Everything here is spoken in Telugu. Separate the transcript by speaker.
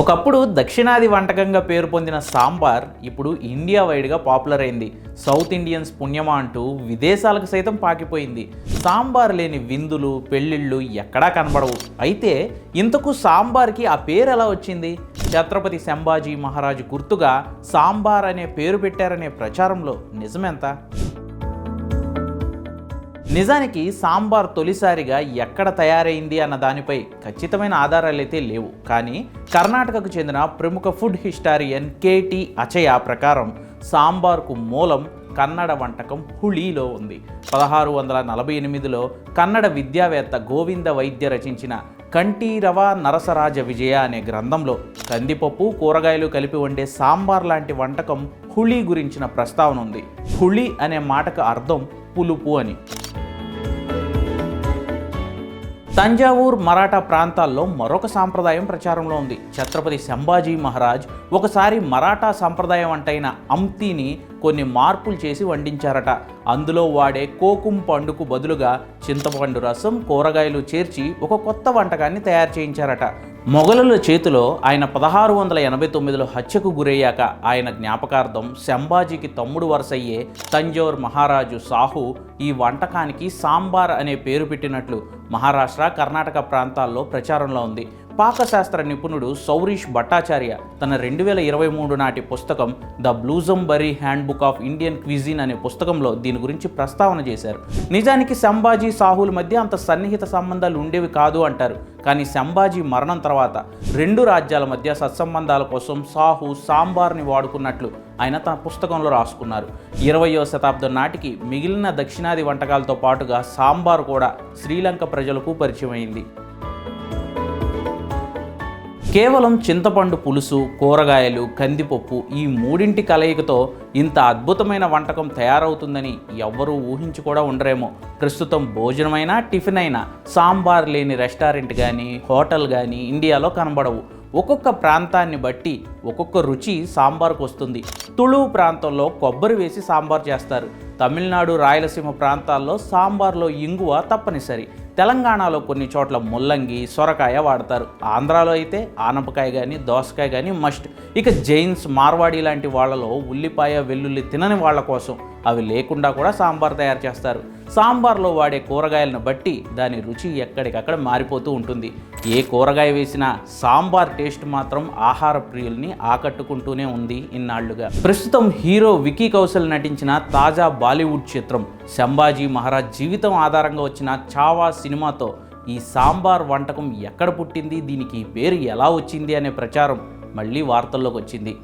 Speaker 1: ఒకప్పుడు దక్షిణాది వంటకంగా పేరు పొందిన సాంబార్ ఇప్పుడు ఇండియా వైడ్గా పాపులర్ అయింది. సౌత్ ఇండియన్స్ పుణ్యమా అంటూ విదేశాలకు సైతం పాకిపోయింది. సాంబార్ లేని విందులు పెళ్ళిళ్ళు ఎక్కడా కనబడవు. అయితే ఇంతకు సాంబార్కి ఆ పేరు ఎలా వచ్చింది? ఛత్రపతి సంభాజీ మహారాజు గుర్తుగా సాంబార్ అనే పేరు పెట్టారనే ప్రచారంలో నిజమెంత? నిజానికి సాంబార్ తొలిసారిగా ఎక్కడ తయారైంది అన్న దానిపై ఖచ్చితమైన ఆధారాలైతే లేవు. కానీ కర్ణాటకకు చెందిన ప్రముఖ ఫుడ్ హిస్టారియన్ కేటి అచయ ప్రకారం సాంబార్కు మూలం కన్నడ వంటకం హుళీలో ఉంది. పదహారు వందల నలభై ఎనిమిదిలో కన్నడ విద్యావేత్త గోవింద వైద్య రచించిన కంఠీరవ నరసరాజ విజయ అనే గ్రంథంలో కందిపప్పు కూరగాయలు కలిపి వండే సాంబార్ లాంటి వంటకం హుళీ గురించిన ప్రస్తావన ఉంది. హుళీ అనే మాటకు అర్థం పులుపు అని. తంజావూర్ మరాఠా ప్రాంతాల్లో మరొక సాంప్రదాయం ప్రచారంలో ఉంది. ఛత్రపతి సంభాజీ మహారాజ్ ఒకసారి మరాఠా సాంప్రదాయం అంటైన అంతిని కొన్ని మార్పులు చేసి వండించారట. అందులో వాడే కోకుం పండుకు బదులుగా చింతపండు రసం కూరగాయలు చేర్చి ఒక కొత్త వంటకాన్ని తయారు చేయించారట. మొఘలుల చేతిలో ఆయన పదహారు వందల ఎనభై తొమ్మిదిలో హత్యకు గురయ్యాక ఆయన జ్ఞాపకార్థం శంభాజీకి తమ్ముడు వరుసయ్యే తంజోర్ మహారాజు సాహు ఈ వంటకానికి సాంబార్ అనే పేరు పెట్టినట్లు మహారాష్ట్ర కర్ణాటక ప్రాంతాల్లో ప్రచారంలో ఉంది. పాకశాస్త్ర నిపుణుడు సౌరీష్ భట్టాచార్య తన రెండు వేల ఇరవై మూడు నాటి పుస్తకం the Bloomsbury handbook of Indian cuisine అనే పుస్తకంలో దీని గురించి ప్రస్తావన చేశారు. నిజానికి సంభాజీ సాహుల మధ్య అంత సన్నిహిత సంబంధాలు ఉండేవి కాదు అంటారు. కానీ సంభాజీ మరణం తర్వాత రెండు రాజ్యాల మధ్య సత్సంబంధాల కోసం సాహు సాంబార్ని వాడుకున్నట్లు ఆయన తన పుస్తకంలో రాసుకున్నారు. ఇరవయో శతాబ్దం నాటికి మిగిలిన దక్షిణాది వంటకాలతో పాటుగా సాంబార్ కూడా శ్రీలంక ప్రజలకు పరిచయమైంది. కేవలం చింతపండు పులుసు కూరగాయలు కందిపప్పు ఈ మూడింటి కలయికతో ఇంత అద్భుతమైన వంటకం తయారవుతుందని ఎవ్వరూ ఊహించి కూడా ఉండరేమో. ప్రస్తుతం భోజనమైనా టిఫిన్ అయినా సాంబార్ లేని రెస్టారెంట్ కానీ హోటల్ కానీ ఇండియాలో కనబడవు. ఒక్కొక్క ప్రాంతాన్ని బట్టి ఒక్కొక్క రుచి సాంబార్కు వస్తుంది. తుళువు ప్రాంతంలో కొబ్బరి వేసి సాంబార్ చేస్తారు. తమిళనాడు రాయలసీమ ప్రాంతాల్లో సాంబార్లో ఇంగువ తప్పనిసరి. తెలంగాణలో కొన్ని చోట్ల ముల్లంగి సొరకాయ వాడతారు. ఆంధ్రాలో అయితే ఆనపకాయ కానీ దోసకాయ కానీ మస్ట్ ఇక జైన్స్ మార్వాడి లాంటి వాళ్ళలో ఉల్లిపాయ వెల్లుల్లి తినని వాళ్ళ కోసం అవి లేకుండా కూడా సాంబార్ తయారు చేస్తారు. సాంబార్లో వాడే కూరగాయలను బట్టి దాని రుచి ఎక్కడికక్కడ మారిపోతూ ఉంటుంది. ఏ కూరగాయ వేసినా సాంబార్ టేస్ట్ మాత్రం ఆహార ప్రియుల్ని ఆకట్టుకుంటూనే ఉంది ఇన్నాళ్ళుగా. ప్రస్తుతం హీరో వికీ కౌశల్ నటించిన తాజా బాలీవుడ్ చిత్రం శంభాజీ మహారాజ్ జీవితం ఆధారంగా వచ్చిన చావా సినిమాతో ఈ సాంబార్ వంటకం ఎక్కడ పుట్టింది? దీనికి పేరు ఎలా వచ్చింది? అనే ప్రచారం మళ్ళీ వార్తల్లోకి వచ్చింది.